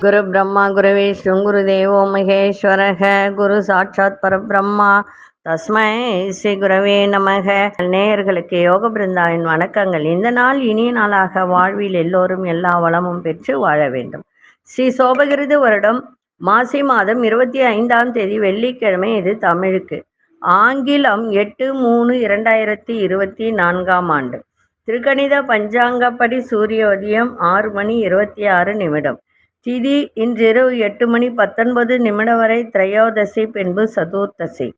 குரு பிரம்மா குரு விஷ்ணு குரு தேவோ மகேஸ்வரக குரு சாட்சாத் பரபிரம்மா. தஸ்மை ஸ்ரீ குரவே நமக. நேயர்களுக்கு யோக பிருந்தாவின் வணக்கங்கள். இந்த நாள் இனிய நாளாக வாழ்வில் எல்லோரும் எல்லா வளமும் பெற்று வாழ வேண்டும். ஸ்ரீ சோபகிருது வருடம் மாசி மாதம் இருபத்தி ஐந்தாம் தேதி வெள்ளிக்கிழமை இது தமிழுக்கு. ஆங்கிலம் எட்டு மூணு இரண்டாயிரத்தி இருபத்தி நான்காம் ஆண்டு. திருக்கணித பஞ்சாங்கப்படி சூரிய உதயம் ஆறு மணி இருபத்தி ஆறு நிமிடம். திதி இன்றிரவு எட்டு மணி பத்தொன்பது நிமிடம் வரை திரையோதசி பின்பு சதுர்த்தசி.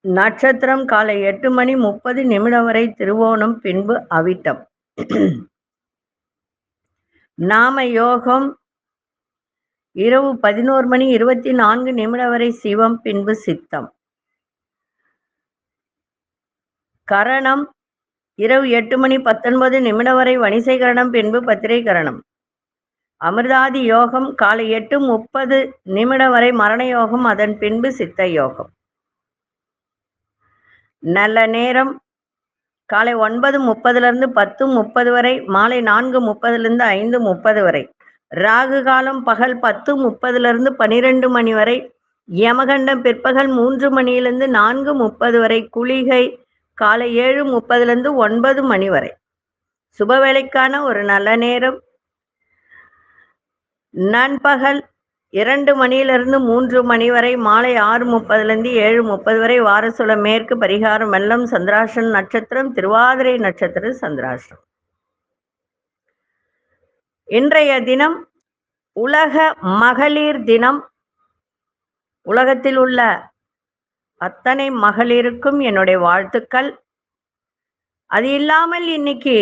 நட்சத்திரம் காலை எட்டு மணி முப்பது நிமிடம் வரை திருவோணம் பின்பு அவிட்டம். நாம யோகம் இரவு பதினோரு மணி இருபத்தி நான்கு நிமிடம் வரை சிவம் பின்பு சித்தம். கரணம். இரவு எட்டு மணி பத்தொன்பது நிமிடம் வரை வணிசை கரணம் பின்பு பத்திரை கரணம் அமிர்தாதி யோகம் காலை எட்டு முப்பது நிமிடம் வரை மரண யோகம் அதன் பின்பு சித்த யோகம். நல்ல நேரம். காலை ஒன்பது முப்பதுலேருந்து பத்து முப்பது வரை மாலை நான்கு முப்பதுலேருந்து ஐந்து முப்பது வரை. ராகு காலம் பகல் பத்து முப்பதுலேருந்து பனிரெண்டு மணி வரை. யமகண்டம் பிற்பகல் மூன்று மணியிலிருந்து நான்கு முப்பது வரை. குளிகை காலை ஏழு முப்பதுலேருந்து ஒன்பது மணி வரை. சுப வேலைக்கான ஒரு நல்ல நேரம். நண்பகல் இரண்டு மணியிலிருந்து மூன்று மணி வரை மாலை ஆறு முப்பதுலேருந்து ஏழு முப்பது வரை வாரசுல மேற்கு பரிகாரம் வெள்ளம் சந்திராசன் நட்சத்திரம் திருவாதிரை நட்சத்திரம் சந்திராசனம் இன்றைய தினம் உலக மகளிர் தினம். உலகத்தில் உள்ள அத்தனை மகளிருக்கும் என்னுடைய வாழ்த்துக்கள். அது இல்லாமல் இன்னைக்கு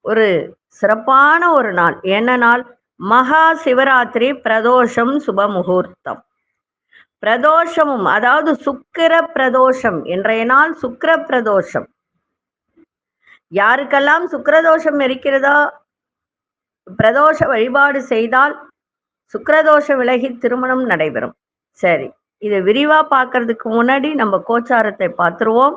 ஒரு சிறப்பான ஒரு நாள். என்ன நாள்? மகா சிவராத்திரி பிரதோஷம் சுப முகூர்த்தம். பிரதோஷமும் அதாவது சுக்கிர பிரதோஷம் இன்றைய நாள் சுக்கிர பிரதோஷம். யாருக்கெல்லாம் சுக்கிரதோஷம் இருக்கிறதோ பிரதோஷ வழிபாடு செய்தால் சுக்கிரதோஷ விலகி திருமணம் நடைபெறும். சரி. இதை விரிவா பார்க்கறதுக்கு முன்னாடி நம்ம கோச்சாரத்தை பார்த்துருவோம்.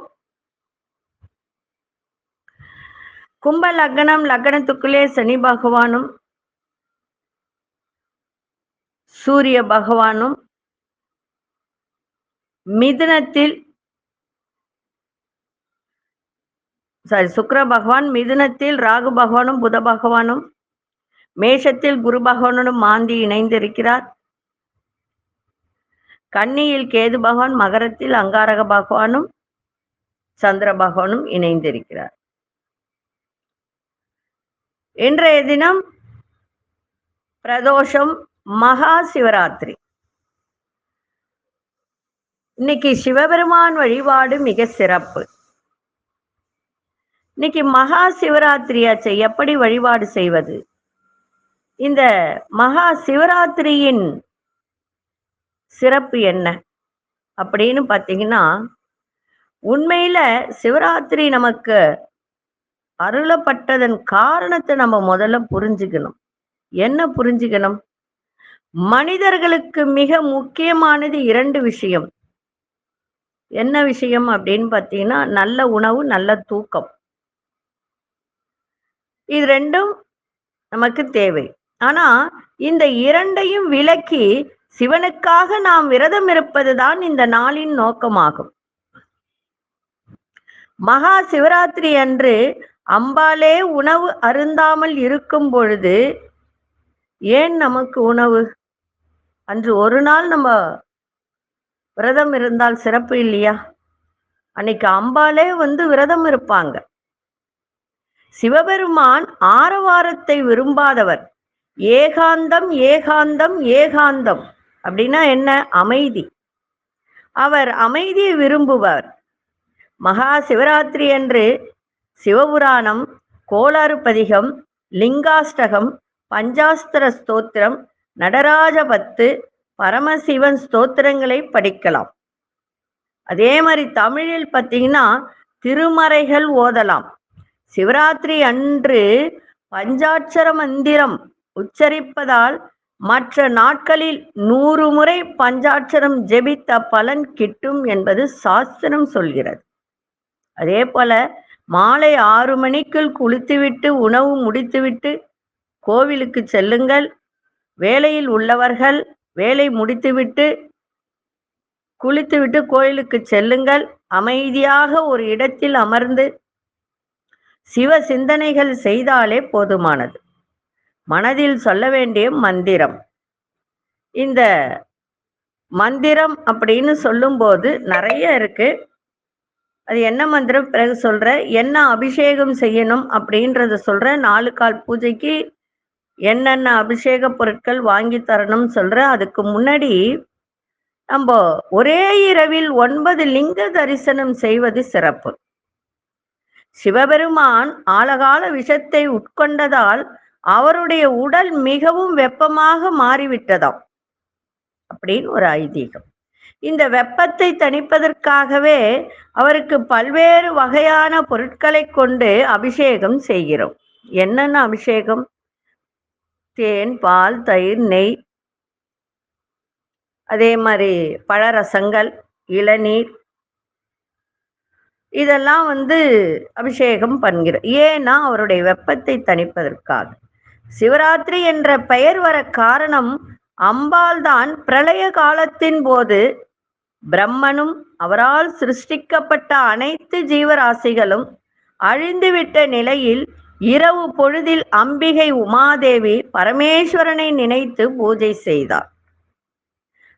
கும்ப லக்னம் லக்னத்துக்குள்ளே சனி பகவானும் சூரிய பகவானும் மிதுனத்தில் சாரி சுக்கர பகவான் மிதுனத்தில் ராகு பகவானும் புத பகவானும் மேஷத்தில் குரு பகவானுடன் மாந்தி இணைந்திருக்கிறார். கன்னியில் கேது பகவான் மகரத்தில் அங்காரக பகவானும் சந்திர பகவானும் இணைந்திருக்கிறார். இன்றைய தினம் பிரதோஷம் மகா சிவராத்திரி. இன்னைக்கு சிவபெருமான் வழிபாடு மிக சிறப்பு. இன்னைக்கு மகா சிவராத்திரியாச்சே எப்படி வழிபாடு செய்வது? இந்த மகா சிவராத்திரியின் சிறப்பு என்ன? அப்படின்னு பார்த்தீங்கன்னா உண்மையில சிவராத்திரி நமக்கு அருளப்பட்டதன் காரணத்தை நம்ம முதல்ல புரிஞ்சுக்கணும். என்ன புரிஞ்சுக்கணும்? மனிதர்களுக்கு மிக முக்கியமானது இரண்டு விஷயம். என்ன விஷயம் அப்படின்னு பார்த்தீங்கன்னா நல்ல உணவு நல்ல தூக்கம். இது ரெண்டும் நமக்கு தேவை. ஆனா இந்த இரண்டையும் விலக்கி சிவனுக்காக நாம் விரதம் இருப்பதுதான் இந்த நாளின் நோக்கமாகும். மகா சிவராத்திரி அன்று அம்பாலே உணவு அருந்தாமல் இருக்கும் பொழுது ஏன் நமக்கு உணவு? அன்று ஒரு நாள் நம்ம விரதம் இருந்தால் சிறப்பு இல்லையா? அன்னைக்கு அம்பாலே வந்து விரதம் இருப்பாங்க. சிவபெருமான் ஆரவாரத்தை விரும்பாதவர். ஏகாந்தம் ஏகாந்தம் ஏகாந்தம். அப்படின்னா என்ன? அமைதி. அவர் அமைதியை விரும்புவார். மகா சிவராத்திரி அன்று சிவபுராணம் கோளாறு பதிகம் லிங்காஷ்டகம் பஞ்சாஸ்திர ஸ்தோத்திரம் நடராஜ பத்து பரமசிவன் ஸ்தோத்திரங்களை படிக்கலாம். அதே மாதிரி தமிழில் பார்த்தீங்கன்னா திருமறைகள் ஓதலாம். சிவராத்திரி அன்று பஞ்சாட்சர மந்திரம் உச்சரிப்பதால் மற்ற நாட்களில் நூறு முறை பஞ்சாட்சரம் ஜெபித்த பலன் கிட்டும் என்பது சாஸ்திரம் சொல்கிறது. அதே போல மாலை ஆறு மணிக்குள் குளித்துவிட்டு உணவு முடித்துவிட்டு கோவிலுக்கு செல்லுங்கள். வேலையில் உள்ளவர்கள் வேலை முடித்துவிட்டு குளித்துவிட்டு கோயிலுக்கு செல்லுங்கள். அமைதியாக ஒரு இடத்தில் அமர்ந்து சிவ சிந்தனைகள் செய்தாலே போதுமானது. மனதில் சொல்ல வேண்டிய மந்திரம். இந்த மந்திரம் அப்படின்னு சொல்லும்போது நிறைய இருக்கு. அது என்ன மந்திரம்? பிறகு சொல்றேன் என்ன அபிஷேகம் செய்யணும்? அப்படின்றத சொல்றேன் நாலு கால் பூஜைக்கு என்னென்ன அபிஷேக பொருட்கள் வாங்கி தரணும் சொல்றேன் அதுக்கு முன்னாடி நம்ம ஒரே இரவில் ஒன்பது லிங்க தரிசனம் செய்வது சிறப்பு. சிவபெருமான் ஆழகால விஷத்தை உட்கொண்டதால் அவருடைய உடல் மிகவும் வெப்பமாக மாறிவிட்டதாம். அப்படின்னு ஒரு ஐதீகம். இந்த வெப்பத்தை தணிப்பதற்காகவே அவருக்கு பல்வேறு வகையான பொருட்களை கொண்டு அபிஷேகம் செய்கிறோம். என்னென்ன அபிஷேகம்? தேன் பால் தயிர் நெய். அதே மாதிரி பழரசங்கள் இளநீர். இதெல்லாம் வந்து அபிஷேகம் பண்ணுகிறோம். ஏன்னா அவருடைய வெப்பத்தை தணிப்பதற்காக. சிவராத்திரி என்ற பெயர் வர காரணம் அம்பாள் தான் பிரளய காலத்தின் போது பிரம்மனும் அவரால் சிருஷ்டிக்கப்பட்ட அனைத்து ஜீவராசிகளும் அழிந்துவிட்ட நிலையில் இரவு பொழுதில் அம்பிகை உமாதேவி பரமேஸ்வரனை நினைத்து பூஜை செய்தார்.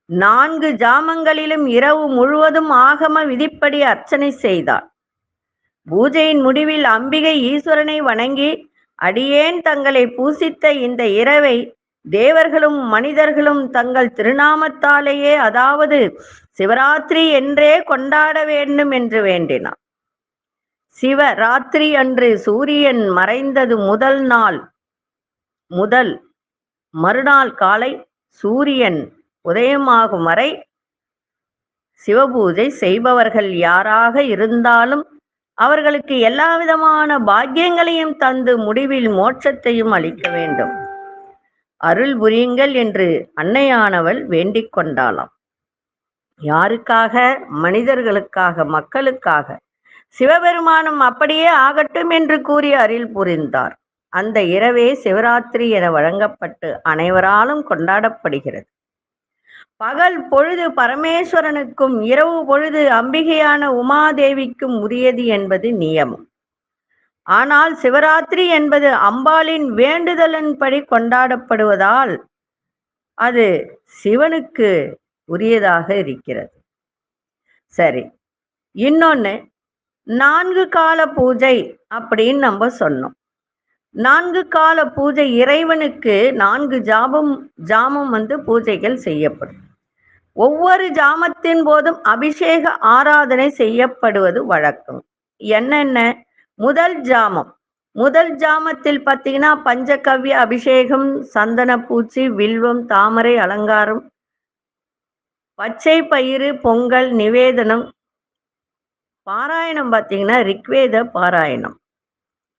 நான்கு ஜாமங்களிலும் இரவு முழுவதும் ஆகம விதிப்படி அர்ச்சனை செய்தார். பூஜையின் முடிவில் அம்பிகை ஈஸ்வரனை வணங்கி அடியேன் தங்களை பூசித்த இந்த இரவை தேவர்களும் மனிதர்களும் தங்கள் திருநாமத்தாலேயே அதாவது சிவராத்திரி என்றே கொண்டாட வேண்டும் என்று வேண்டினார். சிவராத்திரி அன்று சூரியன் மறைந்தது முதல் நாள் முதல் மறுநாள் காலை சூரியன் உதயமாகும் வரை சிவபூஜை செய்பவர்கள் யாராக இருந்தாலும் அவர்களுக்கு எல்லா விதமான பாக்கியங்களையும் தந்து முடிவில் மோட்சத்தையும் அளிக்க வேண்டும். அருள் புரியுங்கள் என்று அன்னையானவள் வேண்டிக் கொண்டாளாம். யாருக்காக? மனிதர்களுக்காக மக்களுக்காக. சிவபெருமானும் அப்படியே ஆகட்டும் என்று கூறி அருள் புரிந்தார். அந்த இரவே சிவராத்திரி என வழங்கப்பட்டு அனைவராலும் கொண்டாடப்படுகிறது. பகல் பொழுது பரமேஸ்வரனுக்கும் இரவு பொழுது அம்பிகையான உமாதேவிக்கும் உரியது என்பது நியமம். ஆனால் சிவராத்திரி என்பது அம்பாளின் வேண்டுதலின்படி கொண்டாடப்படுவதால் அது சிவனுக்கு உரியதாக இருக்கிறது. சரி இன்னொன்னு நான்கு கால பூஜை அப்படின்னு நம்ம சொன்னோம். நான்கு கால பூஜை இறைவனுக்கு நான்கு ஜாபம் ஜாமம் வந்து பூஜைகள் செய்யப்படும். ஒவ்வொரு ஜாமத்தின் போதும் அபிஷேக ஆராதனை செய்யப்படுவது வழக்கம். என்னென்ன? முதல் ஜாமம். முதல் ஜாமத்தில் பார்த்தீங்கன்னா பஞ்சகவ்ய அபிஷேகம் சந்தன பூச்சி வில்வம் தாமரை அலங்காரம் பச்சை பயிறு பொங்கல் நிவேதனம் பாராயணம் பார்த்தீங்கன்னா ரிக்வேத பாராயணம்.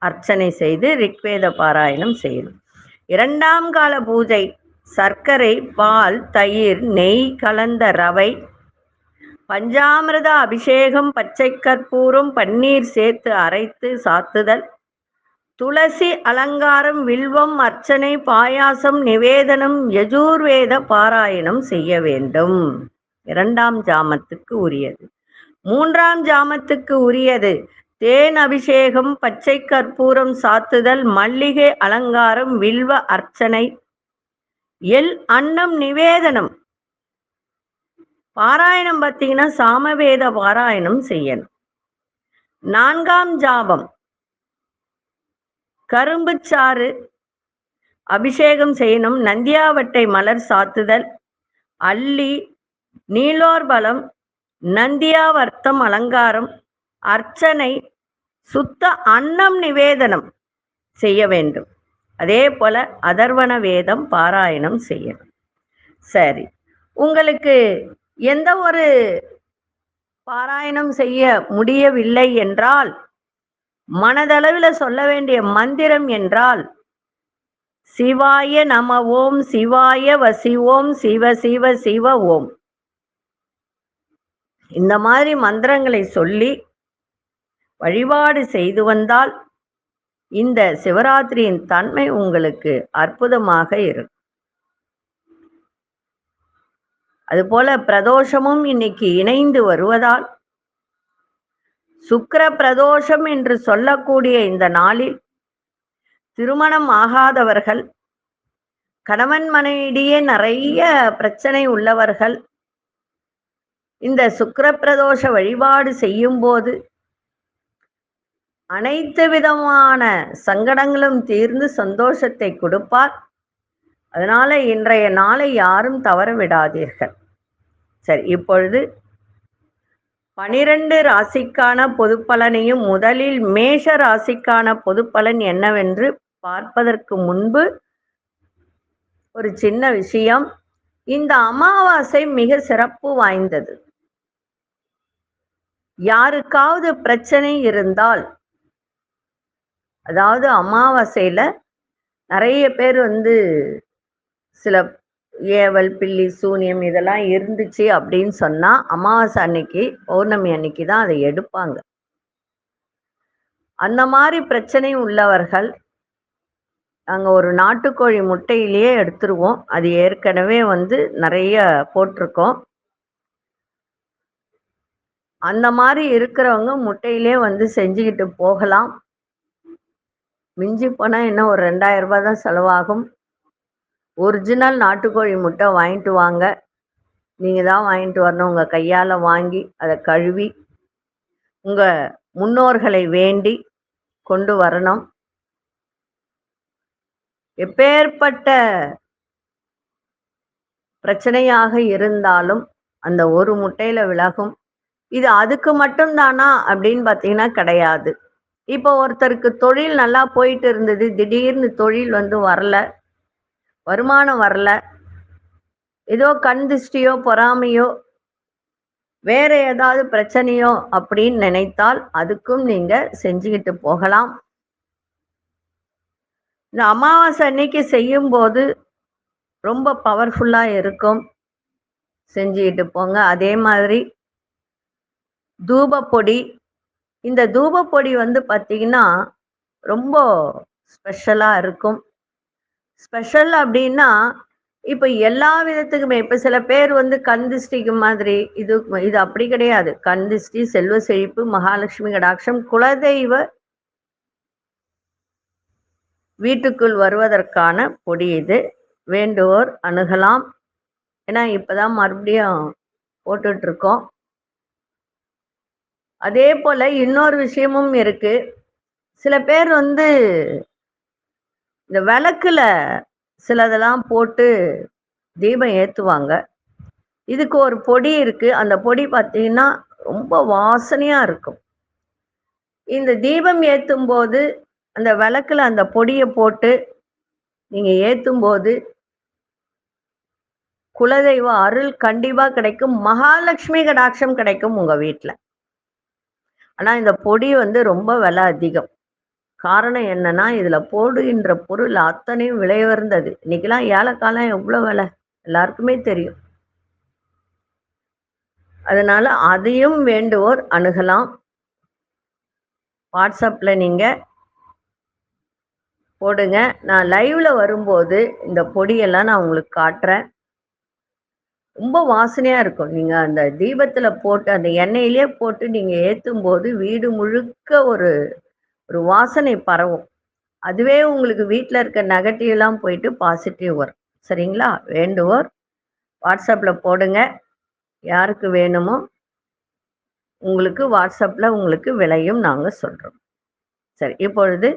அர்ச்சனை செய்து ரிக்வேத பாராயணம் செய்யணும். இரண்டாம் கால பூஜை. சர்க்கரை பால் தயிர் நெய் கலந்த ரவை பஞ்சாமிரத அபிஷேகம் பச்சை கற்பூரம் பன்னீர் சேர்த்து அரைத்து சாத்துதல் துளசி அலங்காரம் வில்வம் அர்ச்சனை பாயாசம் நிவேதனம் யஜூர்வேத பாராயணம் செய்ய வேண்டும். இரண்டாம் ஜாமத்துக்கு உரியது. மூன்றாம் ஜாமத்துக்கு உரியது. தேன் அபிஷேகம் பச்சை கற்பூரம் சாத்துதல் மல்லிகை அலங்காரம் வில்வ அர்ச்சனை எல் அன்னம் நிவேதனம். பாராயணம் பார்த்தீங்கன்னா சாமவேத பாராயணம் செய்யணும். நான்காம் ஜாபம். கரும்புச்சாறு அபிஷேகம் செய்யணும். நந்தியாவட்டை மலர் சாத்துதல். அல்லி நீலோர்பலம் நந்தியாவர்த்தம் அலங்காரம் அர்ச்சனை சுத்த அன்னம் நிவேதனம் செய்ய வேண்டும். அதே போல அதர்வன வேதம் பாராயணம் செய்யணும். சரி. உங்களுக்கு எந்த ஒரு பாராயணம் செய்ய முடியவில்லை என்றால் மனதளவில் சொல்ல வேண்டிய மந்திரம் என்றால் சிவாய நம ஓம் சிவாய வசி ஓம் சிவ சிவ சிவ ஓம். இந்த மாதிரி மந்திரங்களை சொல்லி வழிபாடு செய்து வந்தால் இந்த சிவராத்திரியின் தன்மை உங்களுக்கு அற்புதமாக இருக்கும் அதுபோல பிரதோஷமும் இன்னைக்கு இணைந்து வருவதால் சுக்கர பிரதோஷம் என்று சொல்லக்கூடிய இந்த நாளில் திருமணம் ஆகாதவர்கள் கணவன் மனைவியிடையே நிறைய பிரச்சனை உள்ளவர்கள் இந்த சுக்கர பிரதோஷ வழிபாடு செய்யும் போது அனைத்து விதமான சங்கடங்களும் தீர்ந்து சந்தோஷத்தை கொடுப்பார். அதனால இன்றைய நாளை யாரும் தவற விடாதீர்கள். சரி இப்பொழுது பனிரெண்டு ராசிக்கான பொது பலனையும் முதலில் மேஷ ராசிக்கான பொது பலன் என்னவென்று பார்ப்பதற்கு முன்பு ஒரு சின்ன விஷயம். இந்த அமாவாசை மிக சிறப்பு வாய்ந்தது. யாருக்காவது பிரச்சனை இருந்தால் அதாவது அமாவாசையில் நிறைய பேர் வந்து சில ஏவல் பில்லி சூனியம் இதெல்லாம் இருந்துச்சு அப்படின்னு சொன்னால் அமாவாசை அன்னைக்கு பௌர்ணமி அன்னைக்கு தான் அதை எடுப்பாங்க. அந்த மாதிரி பிரச்சனை உள்ளவர்கள் நாங்கள் ஒரு நாட்டுக்கோழி முட்டையிலேயே எடுத்துருவோம். அது ஏற்கனவே வந்து நிறைய போட்டிருக்கோம். அந்த மாதிரி இருக்கிறவங்க முட்டையிலே வந்து செஞ்சுக்கிட்டு போகலாம். மிஞ்சி போனால் என்ன ஒரு ரெண்டாயிரம் ரூபாய் தான் செலவாகும். ஒரிஜினல் நாட்டுக்கோழி முட்டை வாங்கிட்டு வாங்க. நீங்கள் தான் வாங்கிட்டு வரணும். உங்கள் கையால் வாங்கி அதை கழுவி உங்கள் முன்னோர்களை வேண்டி கொண்டு வரணும். எப்பேற்பட்ட பிரச்சனையாக இருந்தாலும் அந்த ஒரு முட்டையில் விலகும். இது அதுக்கு மட்டும்தானா அப்படின்னு பார்த்தீங்கன்னா கிடையாது. இப்போ ஒருத்தருக்கு தொழில் நல்லா போயிட்டு இருந்தது திடீர்னு தொழில் வந்து வரல வருமானம் வரல ஏதோ கண் திருஷ்டியோ பொறாமையோ வேற ஏதாவது பிரச்சனையோ அப்படின்னு நினைத்தால் அதுக்கும் நீங்க செஞ்சுக்கிட்டு போகலாம். இந்த அமாவாசை அன்னைக்கு செய்யும் போது ரொம்ப பவர்ஃபுல்லா இருக்கும். செஞ்சுக்கிட்டு போங்க. அதே மாதிரி தூபப்பொடி இந்த தூபப்பொடி வந்து பார்த்தீங்கன்னா ரொம்ப ஸ்பெஷலாக இருக்கும். ஸ்பெஷல் அப்படின்னா இப்போ எல்லா விதத்துக்குமே இப்போ சில பேர் வந்து கண் திஷ்டிக்கு மாதிரி இது இது அப்படி கிடையாது. கந்திஷ்டி செல்வ செழிப்பு மகாலட்சுமி கடாட்சம் குலதெய்வ வீட்டுக்குள் வருவதற்கான பொடி இது. வேண்டுவோர் அணுகலாம். ஏன்னா இப்போதான் மறுபடியும் போட்டுட்ருக்கோம் இருக்கோம். அதே போல இன்னொரு விஷயமும் இருக்கு. சில பேர் வந்து இந்த விளக்குல சிலதெல்லாம் போட்டு தீபம் ஏற்றுவாங்க இதுக்கு ஒரு பொடி இருக்கு. அந்த பொடி பார்த்தீங்கன்னா ரொம்ப வாசனையா இருக்கும். இந்த தீபம் ஏற்றும் போது அந்த விளக்குல அந்த பொடியை போட்டு நீங்க ஏற்றும் போது குலதெய்வ அருள் கண்டிப்பா கிடைக்கும். மகாலட்சுமி கடாட்சம் கிடைக்கும் உங்க வீட்டில் ஆனால் இந்த பொடி வந்து ரொம்ப விலை அதிகம். காரணம் என்னன்னா இதில் போடுகின்ற பொருள் அத்தனையும் விலை உயர்ந்தது. இன்னைக்கெல்லாம் ஏலக்காலம் எவ்வளோ விலை? எல்லாருக்குமே தெரியும். அதனால அதையும் வேண்டுவோர் அணுகலாம். வாட்ஸ்அப்பில் நீங்கள் போடுங்க. நான் லைவ்ல வரும்போது இந்த பொடியெல்லாம் நான் உங்களுக்கு காட்டுறேன். ரொம்ப வாசனையா இருக்கும். நீங்க அந்த தீபத்துல போட்டு அந்த எண்ணெயிலே போட்டு நீங்க ஏத்தும் போது வீடு முழுக்க ஒரு ஒரு வாசனை பரவும். அதுவே உங்களுக்கு வீட்டில் இருக்க நெகட்டிவ் எல்லாம் போயிட்டு பாசிட்டிவ் வரும். சரிங்களா? வேண்டுவோர் வாட்ஸ்அப்பில் போடுங்க. யாருக்கு வேணுமோ உங்களுக்கு வாட்ஸ்அப்பில் உங்களுக்கு விலையும் நாங்கள் சொல்கிறோம் சரி இப்பொழுது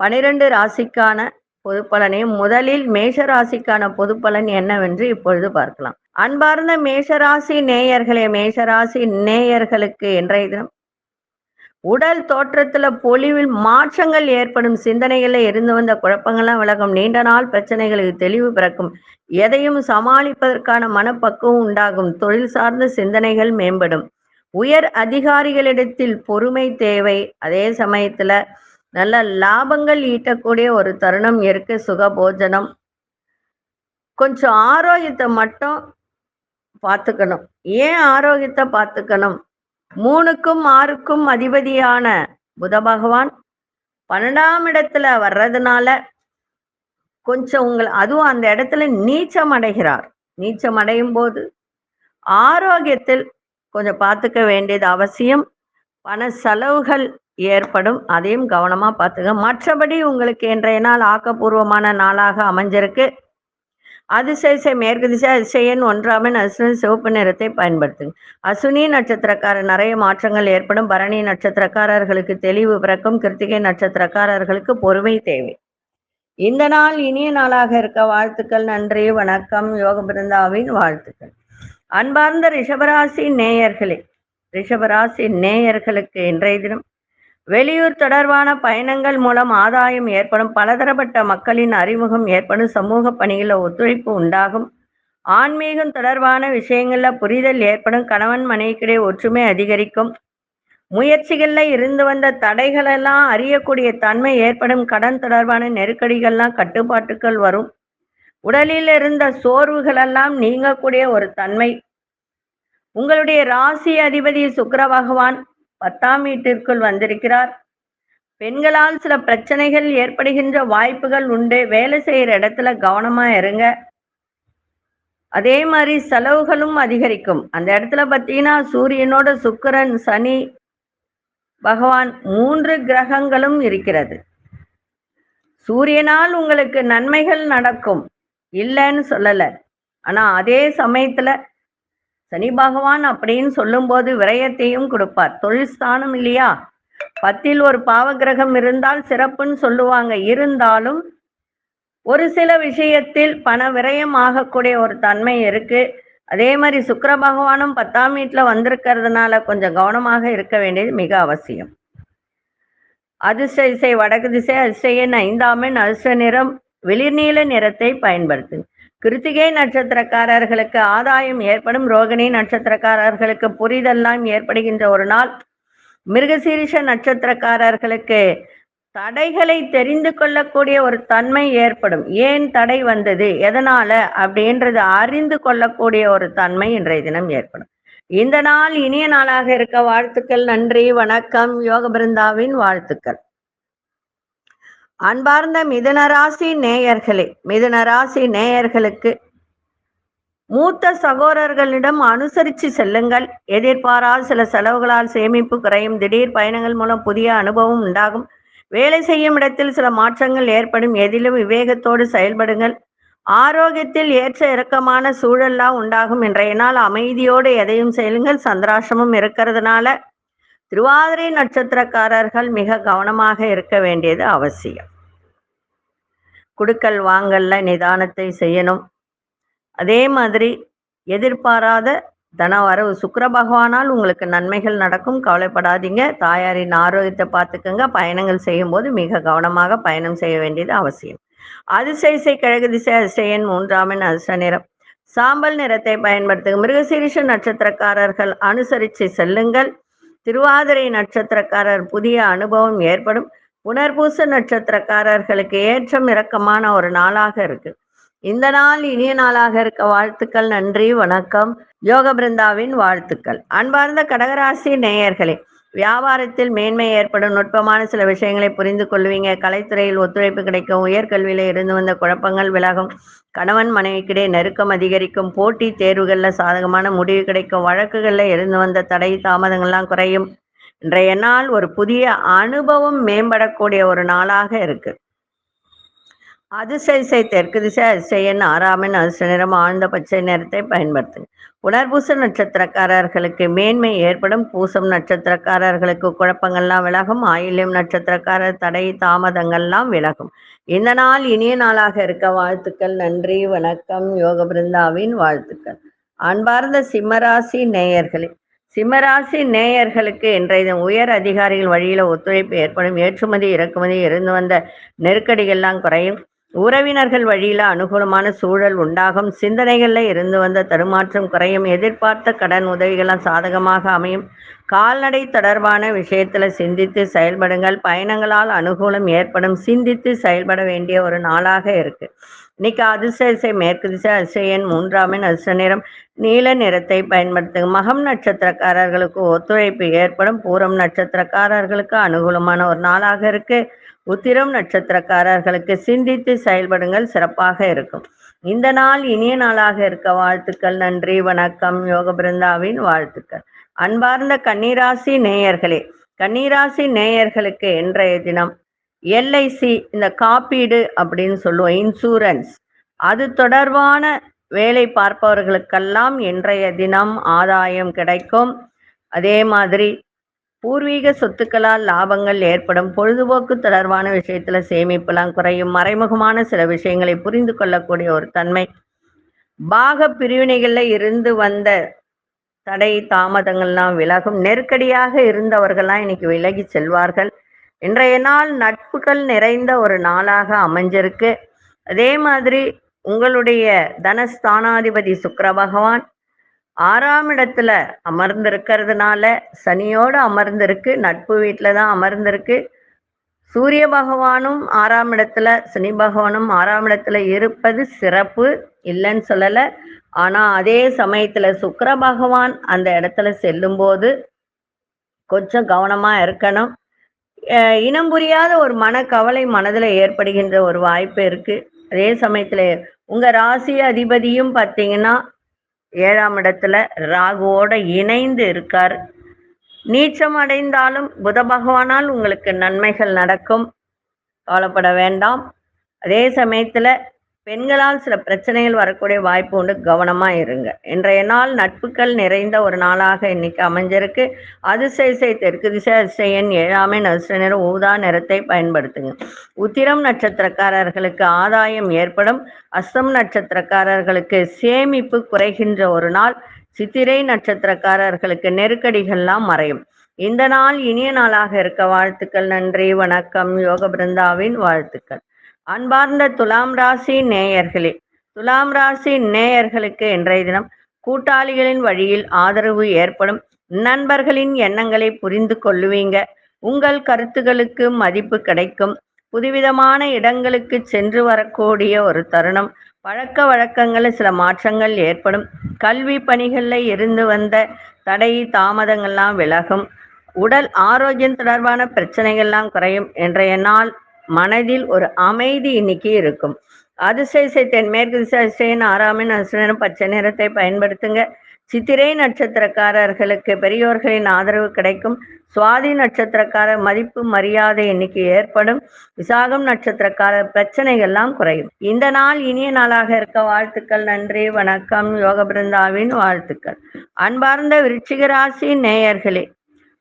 பனிரெண்டு ராசிக்கான பொது பலனையும் முதலில் மேஷராசிக்கான பொதுப்பலன் பொது பலன் என்னவென்று இப்பொழுது பார்க்கலாம். அன்பார்ந்த மேஷராசி நேயர்களே மேஷராசி நேயர்களுக்கு இன்றைய தினம் உடல் தோற்றத்துல பொலிவில் மாற்றங்கள் ஏற்படும் சிந்தனைகள்ல இருந்து வந்த குழப்பங்கள்லாம் விலகும். நீண்ட நாள் பிரச்சனைகளுக்கு தெளிவு பிறக்கும். எதையும் சமாளிப்பதற்கான மனப்பக்குவம் உண்டாகும். தொழில் சார்ந்த சிந்தனைகள் மேம்படும். உயர் அதிகாரிகளிடத்தில் பொறுமை தேவை. அதே சமயத்துல நல்ல லாபங்கள் ஈட்டக்கூடிய ஒரு தருணம் இருக்கு சுகபோஜனம். கொஞ்சம் ஆரோக்கியத்தை மட்டும் பார்த்துக்கணும். ஏன் ஆரோக்கியத்தை பார்த்துக்கணும்? மூணுக்கும் ஆறுக்கும் அதிபதியான புத பகவான் பன்னெண்டாம் இடத்துல வர்றதுனால கொஞ்சம் உங்கள் அதுவும் அந்த இடத்துல நீச்சம் அடைகிறார். நீச்சம் அடையும் போது ஆரோக்கியத்தில் கொஞ்சம் பார்த்துக்க வேண்டியது அவசியம். பண செலவுகள் ஏற்படும். அதையும் கவனமா பார்த்துக்க. மற்றபடி உங்களுக்கு இன்றைய நாள் ஆக்கப்பூர்வமான நாளாக அமைஞ்சிருக்கு. அதிசய மேற்கு திசை அதிசயன் ஒன்றாமின் அஸ்வினி சிவப்பு நிறத்தை பயன்படுத்துங்க. அஸ்வினி நட்சத்திரக்காரர் நிறைய மாற்றங்கள் ஏற்படும். பரணி நட்சத்திரக்காரர்களுக்கு தெளிவு பிறக்கும். கிருத்திகை நட்சத்திரக்காரர்களுக்கு பொறுமை தேவை. இந்த நாள் இனிய நாளாக இருக்க வாழ்த்துக்கள் நன்றி வணக்கம். யோக பிருந்தாவின் வாழ்த்துக்கள். அன்பார்ந்த ரிஷபராசி நேயர்களே ரிஷபராசி நேயர்களுக்கு இன்றைய தினம் வெளியூர் தொடர்பான பயணங்கள் மூலம் ஆதாயம் ஏற்படும் பலதரப்பட்ட மக்களின் அறிமுகம் ஏற்படும் சமூக பணிகளில் ஒத்துழைப்பு உண்டாகும். ஆன்மீகம் தொடர்பான விஷயங்களில் புரிதல் ஏற்படும் கணவன் மனைவிக்கிடையே ஒற்றுமை அதிகரிக்கும். முயற்சிகளில் இருந்து வந்த தடைகளெல்லாம் அறியக்கூடிய தன்மை ஏற்படும். கடன் தொடர்பான நெருக்கடிகள்லாம் கட்டுப்பாட்டுகள் வரும். உடலில் இருந்த சோர்வுகளெல்லாம் நீங்கக்கூடிய ஒரு தன்மை. உங்களுடைய ராசி அதிபதி சுக்கர பகவான் பத்தாம் வீட்டிற்குள் வந்திருக்கிறார். பெண்களால் சில பிரச்சனைகள் ஏற்படுகின்ற வாய்ப்புகள் உண்டு. வேலை செய்யற இடத்துல கவனமா இருங்க. அதே மாதிரி செலவுகளும் அதிகரிக்கும். அந்த இடத்துல பார்த்தீங்கன்னா சூரியனோட சுக்கிரன் சனி பகவான் மூன்று கிரகங்களும் இருக்கிறது. சூரியனால் உங்களுக்கு நன்மைகள் நடக்கும். இல்லைன்னு சொல்லலை. ஆனா அதே சமயத்துல சனி பகவான் அப்படின்னு சொல்லும்போது விரயத்தையும் கொடுப்பார். தொழில் ஸ்தானம் இல்லையா? பத்தில் ஒரு பாவகிரகம் இருந்தால் சிறப்புன்னு சொல்லுவாங்க. இருந்தாலும் ஒரு சில விஷயத்தில் பண விரயம் ஆகக்கூடிய ஒரு தன்மை இருக்கு. அதே மாதிரி சுக்கர பகவானும் பத்தாம் வீட்டுல வந்திருக்கிறதுனால கொஞ்சம் கவனமாக இருக்க வேண்டியது மிக அவசியம். அதிர்ஷ்ட இசை வடக்கு திசை அதிசயன் ஐந்தாமன் அதிர்ஷ்ட நிறம் வெளிர்நீல நிறத்தை பயன்படுத்து கிருத்திகை நட்சத்திரக்காரர்களுக்கு ஆதாயம் ஏற்படும். ரோகிணி நட்சத்திரக்காரர்களுக்கு புரிதெல்லாம் ஏற்படுகின்ற ஒரு நாள். மிருகசீரிஷ நட்சத்திரக்காரர்களுக்கு தடைகளை தெரிந்து கொள்ளக்கூடிய ஒரு தன்மை ஏற்படும். ஏன் தடை வந்தது? எதனால? அப்படின்றது அறிந்து கொள்ளக்கூடிய ஒரு தன்மை இன்றைய தினம் ஏற்படும். இந்த நாள் இனிய நாளாக இருக்க. வாழ்த்துக்கள் நன்றி வணக்கம். யோக பிருந்தாவின் வாழ்த்துக்கள். அன்பார்ந்த மிதுனராசி நேயர்களே மிதுனராசி நேயர்களுக்கு மூத்த சகோதரர்களிடம் அனுசரித்து செல்லுங்கள். எதிர்பாராத சில செலவுகளால் சேமிப்பு குறையும். திடீர் பயணங்கள் மூலம் புதிய அனுபவம் உண்டாகும். வேலை செய்யும் இடத்தில் சில மாற்றங்கள் ஏற்படும். எதிலும் விவேகத்தோடு செயல்படுங்கள். ஆரோக்கியத்தில் ஏற்ற இறக்கமான சூழல்லாம் உண்டாகும். இன்றைய நாள் அமைதியோடு எதையும் செய்யுங்கள். சந்திராசமும் இருக்கிறதுனால திருவாதிரை நட்சத்திரக்காரர்கள் மிக கவனமாக இருக்க வேண்டியது அவசியம். குடுக்கல் வாங்கல்ல நிதானத்தை செய்யணும். அதே மாதிரி எதிர்பாராத தன வரவு சுக்கர பகவானால் உங்களுக்கு நன்மைகள் நடக்கும் கவலைப்படாதீங்க. தாயாரின் ஆரோக்கியத்தை பார்த்துக்கங்க. பயணங்கள் செய்யும்போது மிக கவனமாக பயணம் செய்ய வேண்டியது அவசியம். அதிசயிசை கிழக்கு திசை அதிசயன் மூன்றாமின் அதிர்ஷ்ட நிறம். சாம்பல் நிறத்தை பயன்படுத்துங்க. மிருகசீரிஷ நட்சத்திரக்காரர்கள் அனுசரித்து செல்லுங்கள். திருவாதிரை நட்சத்திரக்காரர் புதிய அனுபவம் ஏற்படும். புனர்பூச நட்சத்திரக்காரர்களுக்கு ஏற்றம் இறக்கமான ஒரு நாளாக இருக்கு. இந்த நாள் இனிய நாளாக இருக்க வாழ்த்துக்கள் நன்றி வணக்கம். யோக பிருந்தாவின் வாழ்த்துக்கள். அன்பார்ந்த கடகராசி நேயர்களே வியாபாரத்தில் மேன்மை ஏற்படும் நுட்பமான சில விஷயங்களை புரிந்து கொள்வீங்க. கலைத்துறையில் ஒத்துழைப்பு கிடைக்கும் உயர்கல்வியில இருந்து வந்த குழப்பங்கள் விலகும் கணவன் மனைவிக்கிடையே நெருக்கம் அதிகரிக்கும் போட்டி தேர்வுகளில் சாதகமான முடிவு கிடைக்கும் வழக்குகளில் இருந்து வந்த தடை தாமதங்கள்லாம் குறையும் இன்றைய நாள் ஒரு புதிய அனுபவம் மேம்படக்கூடிய ஒரு நாளாக இருக்கு. அதிசயிசை தெற்கு திசை அதிசயன் ஆறாமின் அதிர்ஷ்ட நிறம் ஆழ்ந்த பச்சை நிறத்தை பயன்படுத்துங்க. புனர்பூச நட்சத்திரக்காரர்களுக்கு மேன்மை ஏற்படும். பூசம் நட்சத்திரக்காரர்களுக்கு குழப்பங்கள்லாம் விலகும். ஆயில்யம் நட்சத்திரக்காரர் தடை தாமதங்கள்லாம் விலகும். இந்த நாள் இனிய நாளாக இருக்க வாழ்த்துக்கள் நன்றி வணக்கம் யோக பிருந்தாவின் வாழ்த்துக்கள். அன்பார்ந்த சிம்மராசி நேயர்களே சிம்மராசி நேயர்களுக்கு இன்றைய உயர் அதிகாரிகள் வழியில ஒத்துழைப்பு ஏற்படும். ஏற்றுமதி இறக்குமதி இருந்து வந்த நெருக்கடிகள்லாம் குறையும். உறவினர்கள் வழியில அனுகூலமான சூழல் உண்டாகும். சிந்தனைகள்ல இருந்து வந்த தடுமாற்றம் குறையும். எதிர்பார்த்த கடன் உதவிகள்லாம் சாதகமாக அமையும். கால்நடை தொடர்பான விஷயத்துல சிந்தித்து செயல்படுங்கள். பயணங்களால் அனுகூலம் ஏற்படும். சிந்தித்து செயல்பட வேண்டிய ஒரு நாளாக இருக்கு. இன்னைக்கு அதிர்ஷ்ட திசை மேற்கு திசை அதிசயன் மூன்றாமின் அதிர்ஷ்ட நிறம் நீல நிறத்தை பயன்படுத்துங்க மகம் நட்சத்திரக்காரர்களுக்கு ஒத்துழைப்பு ஏற்படும். பூரம் நட்சத்திரக்காரர்களுக்கு அனுகூலமான ஒரு நாளாக இருக்கு. உத்திரம் நட்சத்திரக்காரர்களுக்கு சிந்தித்து செயல்படுங்கள். சிறப்பாக இருக்கும். இந்த நாள் இனிய நாளாக இருக்க வாழ்த்துக்கள். நன்றி வணக்கம். யோக பிருந்தாவின் வாழ்த்துக்கள். அன்பார்ந்த கன்னிராசி நேயர்களே கன்னிராசி நேயர்களுக்கு இன்றைய தினம் எல்ஐசி இந்த காப்பீடு அப்படின்னு சொல்லுவோம் இன்சூரன்ஸ் அது தொடர்பான வேலை பார்ப்பவர்களுக்கெல்லாம் இன்றைய தினம் ஆதாயம் கிடைக்கும். அதே மாதிரி பூர்வீக சொத்துக்களால் லாபங்கள் ஏற்படும். பொழுதுபோக்கு தொடர்பான விஷயத்துல சேமிப்பெல்லாம் குறையும். மறைமுகமான சில விஷயங்களை புரிந்து கொள்ளக்கூடிய ஒரு தன்மை. பாக பிரிவினைகள்ல இருந்து வந்த தடை தாமதங்கள்லாம் விலகும். நெருக்கடியாக இருந்தவர்கள்லாம் இன்னைக்கு விலகி செல்வார்கள். இன்றைய நாள் நட்புகள் நிறைந்த ஒரு நாளாக அமைஞ்சிருக்கு. அதே மாதிரி உங்களுடைய தனஸ்தானாதிபதி சுக்கர பகவான் ஆறாம் இடத்துல அமர்ந்திருக்கிறதுனால சனியோடு அமர்ந்திருக்கு நட்பு வீட்டில் தான் அமர்ந்திருக்கு. சூரிய பகவானும் ஆறாம் இடத்துல சனி பகவானும் ஆறாம் இடத்துல இருப்பது சிறப்பு இல்லைன்னு சொல்லலை. ஆனால் அதே சமயத்தில் சுக்கர பகவான் அந்த இடத்துல செல்லும்போது கொஞ்சம் கவனமாக இருக்கணும். இனம் புரியாத ஒரு மனக்கவலை மனதில் ஏற்படுகின்ற ஒரு வாய்ப்பு இருக்கு. அதே சமயத்தில் உங்க ராசி அதிபதியும் பார்த்தீங்கன்னா ஏழாம் இடத்துல ராகுவோட இணைந்து இருக்கார். நீச்சம் அடைந்தாலும் புத பகவானால் உங்களுக்கு நன்மைகள் நடக்கும். கவலைப்பட வேண்டாம். அதே சமயத்தில் பெண்களால் சில பிரச்சனைகள் வரக்கூடிய வாய்ப்பு உண்டு. கவனமா இருங்க. இன்றைய நாள் நட்புகள் நிறைந்த ஒரு நாளாக இன்னைக்கு அமைஞ்சிருக்கு. அதிசயசை தெற்கு திசை அதிசயன் ஏழாமை நசுர நிறம் ஊதா நிறத்தை பயன்படுத்துங்க. உத்திரம் நட்சத்திரக்காரர்களுக்கு ஆதாயம் ஏற்படும். அஸ்தம் நட்சத்திரக்காரர்களுக்கு சேமிப்பு குறைகின்ற ஒரு நாள். சித்திரை நட்சத்திரக்காரர்களுக்கு நெருக்கடிகள்லாம் மறையும். இந்த நாள் இனிய நாளாக இருக்க வாழ்த்துக்கள். நன்றி வணக்கம். யோக பிருந்தாவின் வாழ்த்துக்கள். அன்பார்ந்த துலாம் ராசி நேயர்களே துலாம் ராசி நேயர்களுக்கு இன்றைய தினம் கூட்டாளிகளின் வழியில் ஆதரவு ஏற்படும் நண்பர்களின் எண்ணங்களை புரிந்து கொள்ளுவீங்க. உங்கள் கருத்துகளுக்கு மதிப்பு கிடைக்கும். புதுவிதமான இடங்களுக்கு சென்று வரக்கூடிய ஒரு தருணம். பழக்க வழக்கங்களில் சில மாற்றங்கள் ஏற்படும். கல்வி பணிகளில் இருந்து வந்த தடை தாமதங்கள்லாம் விலகும். உடல் ஆரோக்கியம் தொடர்பான பிரச்சனைகள்லாம் குறையும். இன்றைய நாள் மனதில் ஒரு அமைதி இன்னைக்கு இருக்கும். அதிசய தென்மேற்கு மேற்கு அதிசயன் ஆறாமின் அசுரனும் பச்சை நிறத்தை பயன்படுத்துங்க. சித்திரை நட்சத்திரக்காரர்களுக்கு பெரியோர்களின் ஆதரவு கிடைக்கும். சுவாதி நட்சத்திரக்காரர் மதிப்பு மரியாதை இன்னைக்கு ஏற்படும். விசாகம் நட்சத்திரக்காரர் பிரச்சனைகள்லாம் குறையும். இந்த நாள் இனிய நாளாக இருக்க வாழ்த்துக்கள் நன்றி வணக்கம். யோக பிருந்தாவின் வாழ்த்துக்கள். அன்பார்ந்த விருச்சிக ராசி நேயர்களே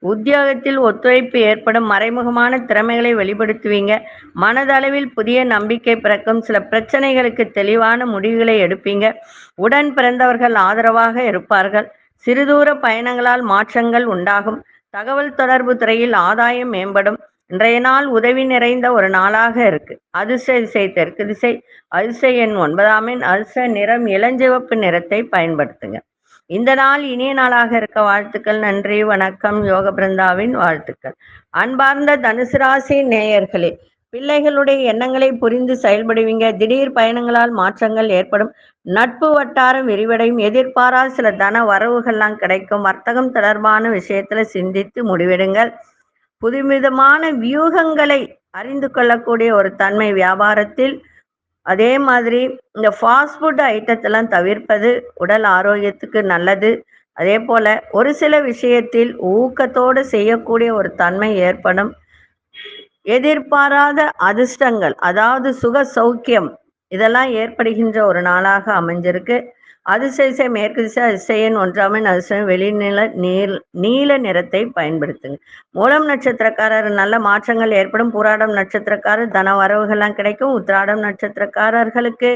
உத்தியோகத்தில் ஒத்துழைப்பு ஏற்படும் மறைமுகமான திறமைகளை வெளிப்படுத்துவீங்க. மனதளவில் புதிய நம்பிக்கை பிறக்கும் சில பிரச்சனைகளுக்கு தெளிவான முடிவுகளை எடுப்பீங்க. உடன் பிறந்தவர்கள் ஆதரவாக இருப்பார்கள். சிறுதூர பயணங்களால் மாற்றங்கள் உண்டாகும். தகவல் தொடர்பு துறையில் ஆதாயம் மேம்படும். இன்றைய நாள் உதவி நிறைந்த ஒரு நாளாக இருக்கு. அதிர்ஷ்ட திசை தெற்கு திசை. அதிர்ஷ்ட எண் ஒன்பதாம் எண். அதிர்ஷ்ட நிறம் இளஞ்சிவப்பு நிறத்தை பயன்படுத்துங்க. இந்த நாள் இனிய நாளாக இருக்க வாழ்த்துக்கள் நன்றி வணக்கம் யோக பிருந்தாவின் வாழ்த்துக்கள். அன்பார்ந்த தனுசு ராசி நேயர்களே பிள்ளைகளுடைய எண்ணங்களை புரிந்து செயல்படுவீங்க. திடீர் பயணங்களால் மாற்றங்கள் ஏற்படும். நட்பு வட்டாரம் விரிவடையும். எதிர்பாரா சில தன வரவுகள்லாம் கிடைக்கும். வர்த்தகம் தொடர்பான விஷயத்துல சிந்தித்து முடிவெடுங்கள். புதுவிதமான வியூகங்களை அறிந்து கொள்ளக்கூடிய ஒரு தன்மை வியாபாரத்தில் அதே மாதிரி இந்த ஃபாஸ்ட் ஃபுட் ஐட்டத்தெல்லாம் தவிர்ப்பது உடல் ஆரோக்கியத்துக்கு நல்லது. அதே போல ஒரு சில விஷயத்தில் ஊக்கத்தோடு செய்யக்கூடிய ஒரு தன்மை ஏற்படும். எதிர்பாராத அதிர்ஷ்டங்கள் அதாவது சுக சௌக்கியம் இதெல்லாம் ஏற்படுகின்ற ஒரு நாளாக அமைஞ்சிருக்கு. அதிசய மேற்கு திசை அதிசயன் ஒன்றாமன் அதிசயம் வெளிநில நீர் நீல நிறத்தை பயன்படுத்துங்க. மூலம் நட்சத்திரக்காரர் நல்ல மாற்றங்கள் ஏற்படும். பூராடம் நட்சத்திரக்காரர் தன வரவுகள்லாம் கிடைக்கும். உத்திராடம் நட்சத்திரக்காரர்களுக்கு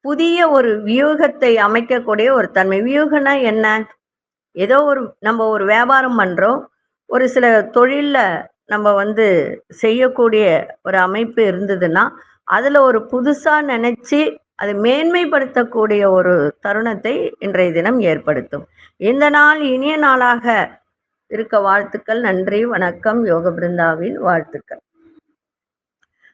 புதிய ஒரு வியூகத்தை அமைக்கக்கூடிய ஒரு தன்மை. வியூகம்னா என்ன? ஏதோ ஒரு நம்ம ஒரு வியாபாரம் பண்றோம். ஒரு சில தொழிலில் நம்ம வந்து செய்யக்கூடிய ஒரு அமைப்பு இருந்ததுன்னா அதுல ஒரு புதுசா நினைச்சு அது மேன்மைப்படுத்தக்கூடிய ஒரு தருணத்தை இன்றைய தினம் ஏற்படுத்தும். இந்த நாள் இனிய நாளாக இருக்க வாழ்த்துக்கள் நன்றி வணக்கம் யோக பிருந்தாவின் வாழ்த்துக்கள்.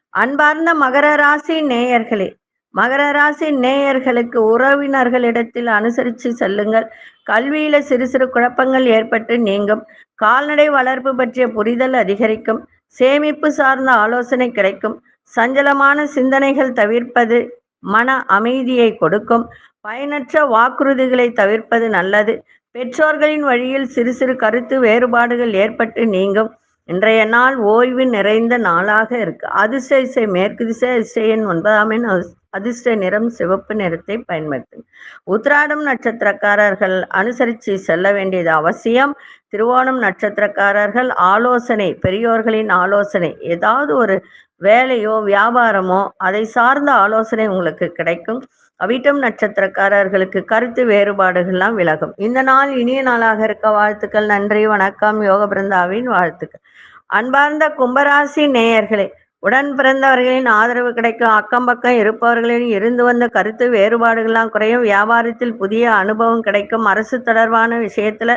அன்பார்ந்த மகர ராசி நேயர்களே மகர ராசி நேயர்களுக்கு உறவினர்களிடத்தில் அனுசரித்து செல்லுங்கள். கல்வியில சிறு சிறு குழப்பங்கள் ஏற்பட்டு நீங்கும். கால்நடை வளர்ப்பு பற்றிய புரிதல் அதிகரிக்கும். சேமிப்பு சார்ந்த ஆலோசனை கிடைக்கும். சஞ்சலமான சிந்தனைகள் தவிர்ப்பது மன அமைதியை கொடுக்கும். பயனற்ற வாக்குறுதிகளை தவிர்ப்பது நல்லது. பெற்றோர்களின் வழியில் சிறு சிறு கருத்து வேறுபாடுகள் ஏற்பட்டு நீங்கும். இன்றைய நாள் ஓய்வு நிறைந்த நாளாக இருக்கு. அதிர்ஷ்ட இசை மேற்கு திசை இசையின் ஒன்பதாம் எண் அஸ்- அதிர்ஷ்ட நிறம் சிவப்பு நிறத்தை பயன்படுத்தும் உத்திராடம் நட்சத்திரக்காரர்கள் அனுசரித்து செல்ல வேண்டியது அவசியம். திருவோணம் நட்சத்திரக்காரர்கள் ஆலோசனை பெரியோர்களின் ஆலோசனை ஏதாவது ஒரு வேலையோ வியாபாரமோ அதை சார்ந்த ஆலோசனை உங்களுக்கு கிடைக்கும். அவிட்டம் நட்சத்திரக்காரர்களுக்கு கருத்து வேறுபாடுகள்லாம் விலகும். இந்த நாள் இனிய நாளாக இருக்க வாழ்த்துக்கள் நன்றி வணக்கம். யோக பிருந்தாவின் வாழ்த்துக்கள். அன்பார்ந்த கும்பராசி நேயர்களே உடன் பிறந்தவர்களின் ஆதரவு கிடைக்கும். அக்கம் பக்கம் இருப்பவர்களின் இருந்து வந்த கருத்து வேறுபாடுகள்லாம் குறையும். வியாபாரத்தில் புதிய அனுபவம் கிடைக்கும். அரசு தொடர்பான விஷயத்துல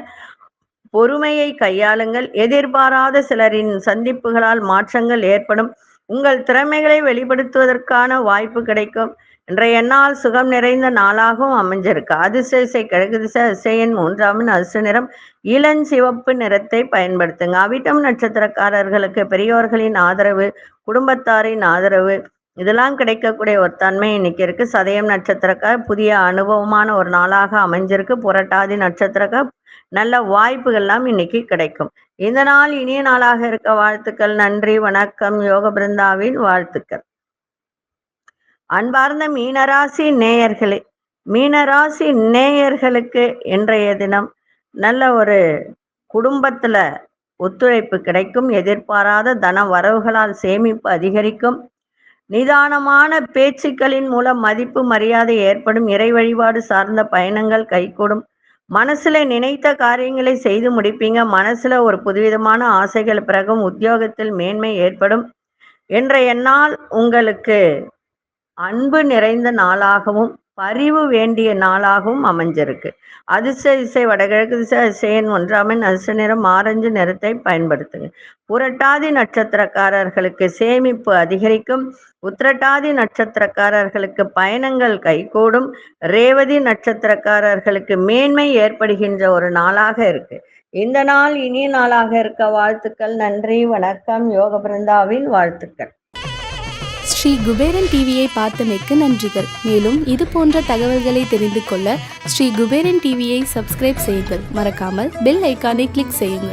பொறுமையை கையாளுங்கள். எதிர்பாராத சிலரின் சந்திப்புகளால் மாற்றங்கள் ஏற்படும். உங்கள் திறமைகளை வெளிப்படுத்துவதற்கான வாய்ப்பு கிடைக்கும். இன்றைய நாள் சுகம் நிறைந்த நாளாகவும் அமைஞ்சிருக்கு. அதிசயசை இசை கிழக்கு திசை அதிசயன் மூன்றாமின் அதிர்ஷ்ட நிறம் இளஞ்சிவப்பு நிறத்தை பயன்படுத்துங்க. அவிட்டம் நட்சத்திரக்காரர்களுக்கு பெரியோர்களின் ஆதரவு குடும்பத்தாரின் ஆதரவு இதெல்லாம் கிடைக்கக்கூடிய ஒரு தன்மை இன்னைக்கு இருக்கு. சதயம் நட்சத்திரக்கார் புதிய அனுபவமான ஒரு நாளாக அமைஞ்சிருக்கு. புரட்டாதி நட்சத்திரக்கார் நல்ல வாய்ப்புகள்லாம் இன்னைக்கு கிடைக்கும். இந்த நாள் இனிய நாளாக இருக்க வாழ்த்துக்கள். நன்றி வணக்கம். யோக பிருந்தாவின் வாழ்த்துக்கள். அன்பார்ந்த மீனராசி நேயர்களே மீனராசி நேயர்களுக்கு இன்றைய தினம் நல்ல ஒரு குடும்பத்துல ஒத்துழைப்பு கிடைக்கும். எதிர்பாராத தன வரவுகளால் சேமிப்பு அதிகரிக்கும். நிதானமான பேச்சுக்களின் மூலம் மதிப்பு மரியாதை ஏற்படும். இறை வழிபாடு சார்ந்த பயணங்கள் கைகூடும். மனசுல நினைத்த காரியங்களை செய்து முடிப்பீங்க. மனசுல ஒரு புதுவிதமான ஆசைகள் பிறகும் உத்தியோகத்தில் மேன்மை ஏற்படும். இன்றைய நாள் உங்களுக்கு அன்பு நிறைந்த நாளாகவும் பரிவு வேண்டிய நாளாகவும் அமைஞ்சிருக்கு. அதிர்ஷ்ட இசை வடகிழக்கு திசை அதிசயன் ஒன்றாமின் அதிர்ஷ்ட நிறம் ஆரஞ்சு நிறத்தை பயன்படுத்துங்க. புரட்டாதி நட்சத்திரக்காரர்களுக்கு சேமிப்பு அதிகரிக்கும். உத்திரட்டாதி நட்சத்திரக்காரர்களுக்கு பயணங்கள் கைகூடும். ரேவதி நட்சத்திரக்காரர்களுக்கு மேன்மை ஏற்படுகின்ற ஒரு நாளாக இருக்கு. இந்த நாள் இனிய நாளாக இருக்க வாழ்த்துக்கள் நன்றி வணக்கம். யோக பிருந்தாவின் வாழ்த்துக்கள். ஸ்ரீ குபேரன் டிவியை பார்த்தமைக்கு நன்றிகள். மேலும் இது போன்ற தகவல்களை தெரிந்து கொள்ள ஸ்ரீ குபேரன் டிவியை சப்ஸ்கிரைப் செய்யுங்கள். மறக்காமல் பெல் ஐக்கானை கிளிக் செய்யுங்கள்.